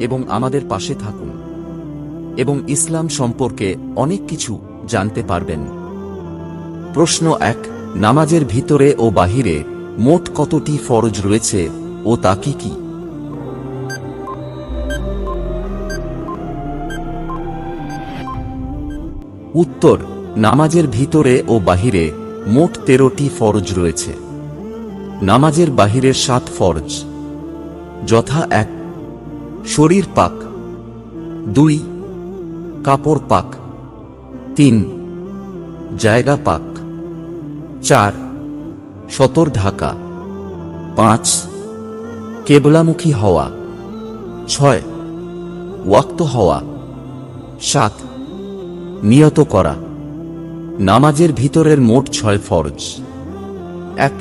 এবং আমাদের পাশে থাকুন। এবং ইসলাম সম্পর্কে অনেক কিছু জানতে পারবেন। প্রশ্ন এক, নামাজের ভিতরে ও বাহিরে মোট কতটি ফরজ রয়েছে ও তা কি কি? উত্তর, নামাজের ভিতরে ও বাহিরে মোট তেরোটি ফরজ রয়েছে। নামাজের বাহিরের সাত ফরজ। যথা এক শরীর পাক। দুই, কাপড় পাক। তিন, জায়গা পাক। চার, সতর ঢাকা। পাঁচ, কেবলামুখী হওয়া। ছয়, ওয়াক্ত হওয়া। সাত, নিয়ত করা। নামাজের ভিতরের মোট ছয় ফরজ। এক,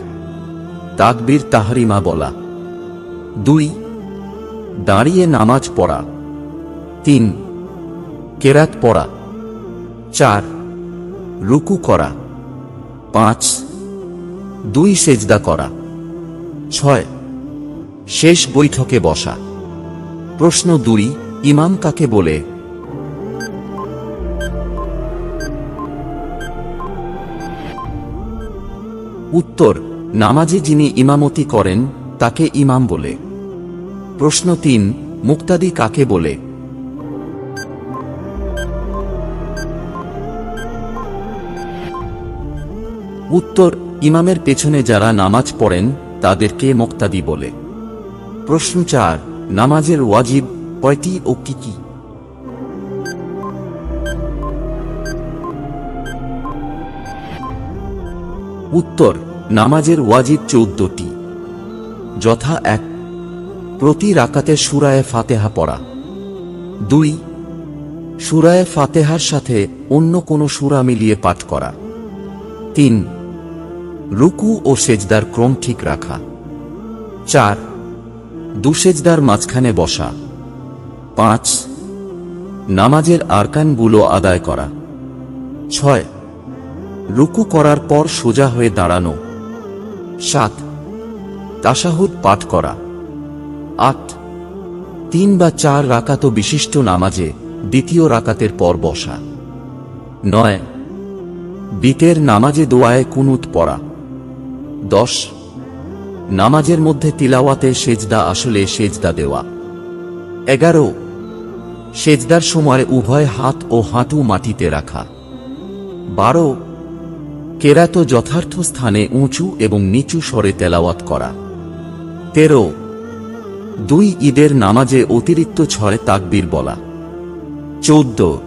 তাকবীর তাহারিমা বলা। দুই দাঁড়িয়ে নামাজ পড়া। তিন, কেরাত পড়া। চার, রুকু করা। পাঁচ, দুই সেজদা করা। ছয়, শেষ বৈঠকে বসা। প্রশ্ন দুই, ইমাম কাকে বলে? উত্তর, নামাজে যিনি ইমামতি করেন, তাকে ইমাম বলে। প্রশ্ন তিন, মুক্তাদি কাকে বলে? উত্তর, ইমামের পেছনে যারা নামাজ পড়েন, তাদেরকে মুক্তাদি বলে। প্রশ্ন চার, নামাজের ওয়াজিব কয়টি ও কি কি? উত্তর, নামাজের ওয়াজিব চৌদ্দটি। যথা এক প্রতি রাকাতে সুরায় ফাতেহা পড়া। দুই, সুরায় ফাতেহার সাথে অন্য কোনো সুরা মিলিয়ে পাঠ করা। তিন, রুকু ও সেজদার ক্রম ঠিক রাখা। চার, দুসেজদার মাঝখানে বসা। পাঁচ, নামাজের আরকানগুলো আদায় করা। ছয়, রুকু করার পর সোজা হয়ে দাঁড়ানো। সাত তাসাহুদ পাঠ করা। আট। তিন বা চার রাকাত বিশিষ্ট নামাজে দ্বিতীয় রাকাতের পর বসা। নয়। বিতের নামাজে দোয়ায় কুনুত পড়া। দশ। নামাজের মধ্যে তিলাওয়াতে সেজদা আসলে সেজদা দেওয়া। এগারো। সেজদার সময় উভয় হাত ও হাঁটু মাটিতে রাখা। বারো। কেরাত যথার্থ স্থানে উঁচু এবং নিচু স্বরে তেলাওয়াত করা। তেরো। দুই ঈদের নামাজে অতিরিক্ত ছয় তাকবীর বলা। চৌদ্দ,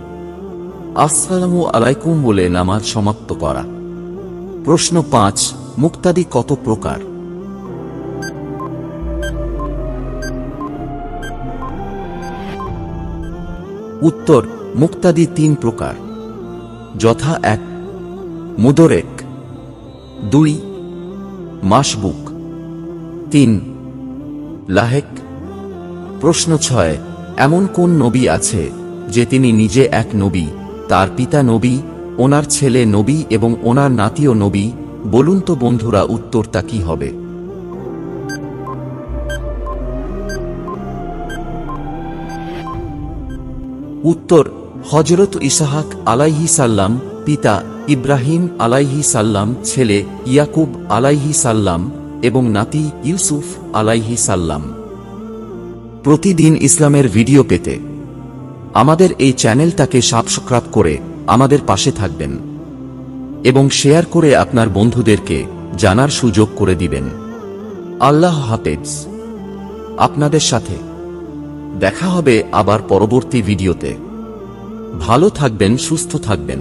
আসসালামু আলাইকুম বলে নামাজ সমাপ্ত করা। প্রশ্ন পাঁচ, মুক্তাদি কত প্রকার? উত্তর, মুক্তাদি তিন প্রকার। যথা এক, মুদরেক। দুই মাসবুক তিন লাহেক? প্রশ্ন ছয়, এমন কোন নবী আছে যে তিনি নিজে এক নবী, তার পিতা নবী, ওনার ছেলে নবী এবং ওনার নাতিও নবী? বলুন তো বন্ধুরা উত্তরটা কি হবে? উত্তর হজরত ইসাহাক আলাইহি সাল্লাম, পিতা ইব্রাহিম আলাইহি সাল্লাম, ছেলে ইয়াকুব আলাইহি সাল্লাম এবং নাতি ইউসুফ আলাইহি সাল্লাম। প্রতিদিন ইসলামের ভিডিও পেতে আমাদের এই চ্যানেলটাকে সাবস্ক্রাইব করে আমাদের পাশে থাকবেন এবং শেয়ার করে আপনার বন্ধুদেরকে জানার সুযোগ করে দিবেন। আল্লাহ হাফেজ। আপনাদের সাথে দেখা হবে আবার পরবর্তী ভিডিওতে। ভালো থাকবেন, সুস্থ থাকবেন।